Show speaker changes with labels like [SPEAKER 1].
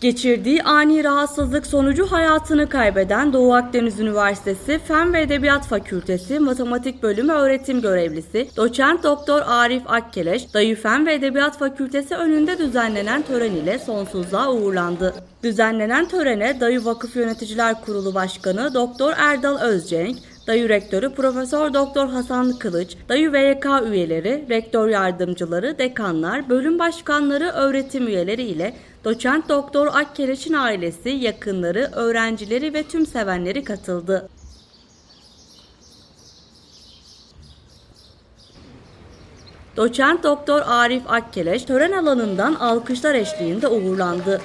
[SPEAKER 1] Geçirdiği ani rahatsızlık sonucu hayatını kaybeden Doğu Akdeniz Üniversitesi Fen ve Edebiyat Fakültesi Matematik Bölümü öğretim görevlisi Doçent Doktor Arif Akkeleş, Dayı Fen ve Edebiyat Fakültesi önünde düzenlenen tören ile sonsuzluğa uğurlandı. Düzenlenen törene Dayı Vakıf Yöneticiler Kurulu Başkanı Doktor Erdal Özcenk, Dayı Rektörü Profesör Doktor Hasan Kılıç, Dayı VYK üyeleri, rektör yardımcıları, dekanlar, bölüm başkanları, öğretim üyeleri ile Doçent Doktor Akkeleş'in ailesi, yakınları, öğrencileri ve tüm sevenleri katıldı. Doçent Doktor Arif Akkeleş tören alanından alkışlar eşliğinde uğurlandı.